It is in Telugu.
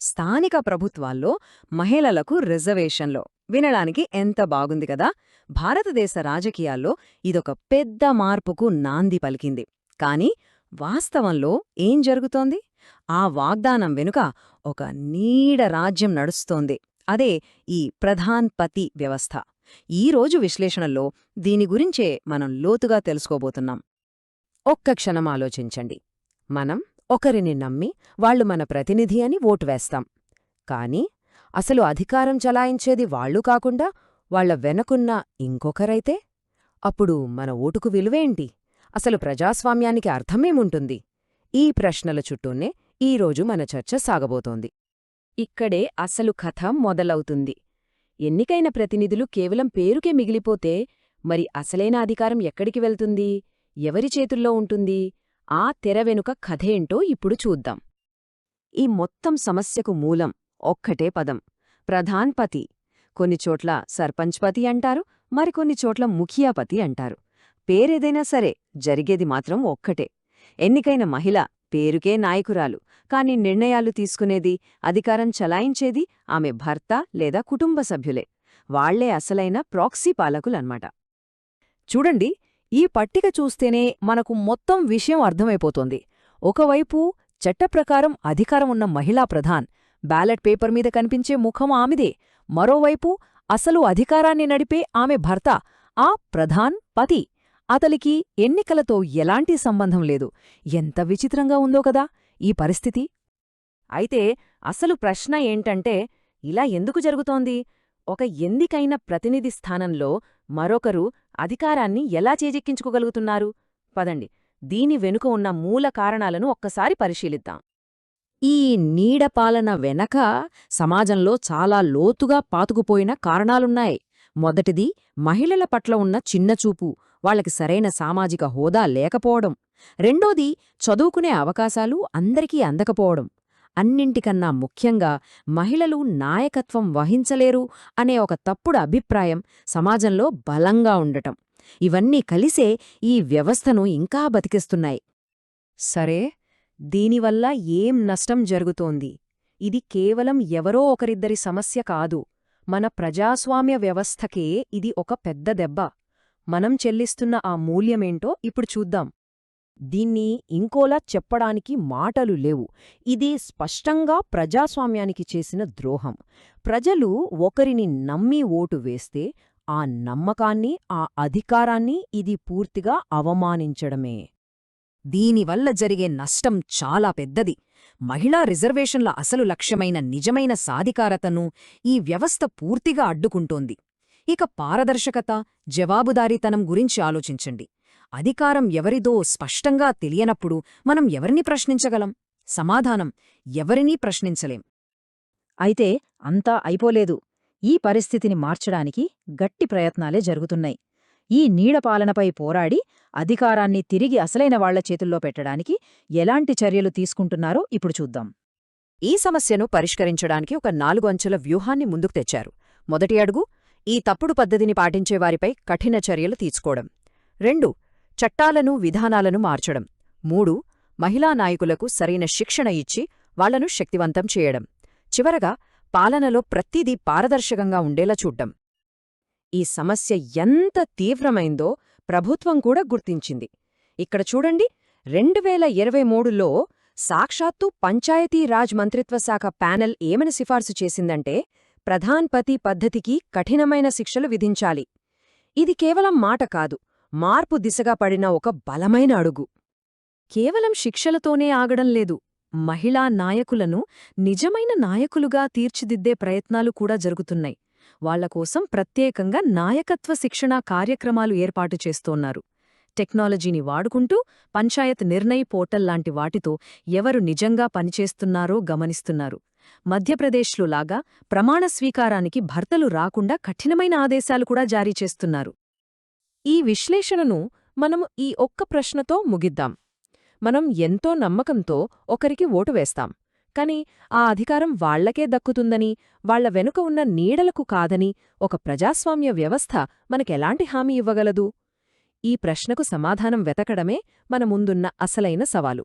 స్థానిక ప్రభుత్వాల్లో మహిళలకు రిజర్వేషన్లో. వినడానికి ఎంత బాగుంది కదా? భారతదేశ రాజకీయాల్లో ఇదొక పెద్ద మార్పుకు నాంది పలికింది. కాని వాస్తవంలో ఏం జరుగుతోంది? ఆ వాగ్దానం వెనుక ఒక నీడ రాజ్యం నడుస్తోంది. అదే ఈ ప్రధాన్ పతి వ్యవస్థ. ఈరోజు విశ్లేషణలో దీని గురించే మనం లోతుగా తెలుసుకోబోతున్నాం. ఒక్క క్షణం ఆలోచించండి. మనం ఒకరిని నమ్మి వాళ్ళు మన ప్రతినిధి అని ఓటు వేస్తాం. కాని అసలు అధికారం చలాయించేది వాళ్ళు కాకుండా వాళ్ళ వెనకున్న ఇంకొకరైతే? అప్పుడు మన ఓటుకు విలువేంటి? అసలు ప్రజాస్వామ్యానికి అర్థమేముంటుంది? ఈ ప్రశ్నల చుట్టూనే ఈరోజు మన చర్చ సాగబోతోంది. ఇక్కడే అసలు కథ మొదలవుతుంది. ఎన్నికైన ప్రతినిధులు కేవలం పేరుకే మిగిలిపోతే మరి అసలైన అధికారం ఎక్కడికి వెళ్తుంది? ఎవరి చేతుల్లో ఉంటుంది? ఆ తెర వెనుక కథేంటో ఇప్పుడు చూద్దాం. ఈ మొత్తం సమస్యకు మూలం ఒక్కటే పదం. ప్రధాన్పతి కొన్నిచోట్ల సర్పంచ్పతి అంటారు మరికొన్ని చోట్ల ముఖియాపతి అంటారు. పేరేదైనా సరే జరిగేది మాత్రం ఒక్కటే. ఎన్నికైన మహిళ పేరుకే నాయకురాలు కాని నిర్ణయాలు తీసుకునేది అధికారం చలాయించేది ఆమె భర్త లేదా కుటుంబ సభ్యులే. వాళ్ళే అసలైన ప్రాక్సీ పాలకులన్మాట చూడండి ఈ పట్టిక చూస్తేనే మనకు మొత్తం విషయం అర్థమైపోతుంది. ఒకవైపు చట్టప్రకారం అధికారం ఉన్న మహిళా ప్రధాన్ బ్యాలెట్ పేపర్ మీద కనిపించే ముఖం ఆమెదే. మరోవైపు అసలు అధికారాన్ని నడిపే ఆమె భర్త ఆ ప్రధాన్ పతి. అతలికి ఎన్నికలతో ఎలాంటి సంబంధం లేదు. ఎంత విచిత్రంగా ఉందో కదా ఈ పరిస్థితి. అయితే అసలు ప్రశ్న ఏంటంటే ఇలా ఎందుకు జరుగుతోంది? ఒక ఎందికైన ప్రతినిధి స్థానంలో మరొకరు అధికారాన్ని ఎలా చేజెక్కించుకోగలుగుతున్నారు? పదండి. దీని వెనుక ఉన్న మూల కారణాలను ఒక్కసారి పరిశీలిద్దాం. ఈ నీడపాలన వెనక సమాజంలో చాలా లోతుగా పాతుకుపోయిన కారణాలున్నాయి. మొదటిది మహిళల పట్ల ఉన్న చిన్నచూపు వాళ్ళకి సరైన సామాజిక హోదా లేకపోవడం. రెండోది చదువుకునే అవకాశాలు అందరికీ అందకపోవడం. అన్నింటికన్నా ముఖ్యంగా మహిళలు నాయకత్వం వహించలేరు అనే ఒక తప్పుడు అభిప్రాయం సమాజంలో బలంగా ఉండటం. ఇవన్నీ కలిసే ఈ వ్యవస్థను ఇంకా బతికిస్తున్నాయి. సరే దీనివల్ల ఏం నష్టం జరుగుతోంది? ఇది కేవలం ఎవరో ఒకరిద్దరి సమస్య కాదు. మన ప్రజాస్వామ్య వ్యవస్థకే ఇది ఒక పెద్ద దెబ్బ. మనం చెల్లిస్తున్న ఆ మూల్యమేంటో ఇప్పుడు చూద్దాం. దీన్ని ఇంకోలా చెప్పడానికి మాటలు లేవు. ఇది స్పష్టంగా ప్రజాస్వామ్యానికి చేసిన ద్రోహం. ప్రజలు ఒకరిని నమ్మి ఓటు వేస్తే ఆ నమ్మకాన్ని ఆ అధికారాన్ని ఇది పూర్తిగా అవమానించడమే. దీనివల్ల జరిగే నష్టం చాలా పెద్దది. మహిళా రిజర్వేషన్ల అసలు లక్ష్యమైన నిజమైన సాధికారతను ఈ వ్యవస్థ పూర్తిగా అడ్డుకుంటోంది. ఇక పారదర్శకత జవాబుదారీతనం గురించి ఆలోచించండి. అధికారం ఎవరిదో స్పష్టంగా తెలియనప్పుడు మనం ఎవరిని ప్రశ్నించగలం? సమాధానం ఎవరినీ ప్రశ్నించలేం. అయితే అంతా అయిపోలేదు. ఈ పరిస్థితిని మార్చడానికి గట్టి ప్రయత్నాలే జరుగుతున్నాయి. ఈ నీడపాలనపై పోరాడి అధికారాన్ని తిరిగి అసలైన వాళ్ళ చేతుల్లో పెట్టడానికి ఎలాంటి చర్యలు తీసుకుంటున్నారో ఇప్పుడు చూద్దాం. ఈ సమస్యను పరిష్కరించడానికి ఒక నాలుగు అంచెల వ్యూహాన్ని ముందుకు తెచ్చారు. మొదటి అడుగు ఈ తప్పుడు పద్ధతిని పాటించేవారిపై కఠిన చర్యలు తీసుకోవడం. రెండు చట్టాలను విధానాలను మార్చడం. మూడు మహిళా నాయకులకు సరైన శిక్షణ ఇచ్చి వాళ్ళను శక్తివంతం చేయడం. చివరగా పాలనలో ప్రతిదీ పారదర్శకంగా ఉండేలా చూడ్డం. ఈ సమస్య ఎంత తీవ్రమైందో ప్రభుత్వం కూడా గుర్తించింది. ఇక్కడ చూడండి రెండు వేల ఇరవై మూడులో సాక్షాత్తు పంచాయతీరాజ్ మంత్రిత్వశాఖ ప్యానెల్ ఏమని సిఫార్సు చేసిందంటే ప్రధాన్ పతి పద్ధతికి కఠినమైన శిక్షలు విధించాలి. ఇది కేవలం మాట కాదు. మార్పు దిశగా పడిన ఒక బలమైన అడుగు. కేవలం శిక్షలతోనే ఆగడం లేదు. మహిళా నాయకులను నిజమైన నాయకులుగా తీర్చిదిద్దే ప్రయత్నాలు కూడా జరుగుతున్నాయి. వాళ్ళకోసం ప్రత్యేకంగా నాయకత్వ శిక్షణా కార్యక్రమాలు ఏర్పాటు చేస్తోన్నారు. టెక్నాలజీని వాడుకుంటూ పంచాయత్ నిర్ణయ పోర్టల్ లాంటి వాటితో ఎవరు నిజంగా పనిచేస్తున్నారో గమనిస్తున్నారు. మధ్యప్రదేశ్లో లాగా ప్రమాణ స్వీకారానికి భర్తలు రాకుండా కఠినమైన ఆదేశాలు కూడా జారీ చేస్తున్నారు. ఈ విశ్లేషణను మనము ఈ ఒక్క ప్రశ్నతో ముగిద్దాం. మనం ఎంతో నమ్మకంతో ఒకరికి ఓటు వేస్తాం. కాని ఆ అధికారం వాళ్ళకే దక్కుతుందని వాళ్ళ వెనుక ఉన్న నీడలకు కాదని ఒక ప్రజాస్వామ్య వ్యవస్థ మనకెలాంటి హామీ ఇవ్వగలదు? ఈ ప్రశ్నకు సమాధానం వెతకడమే మన ముందున్న అసలైన సవాలు.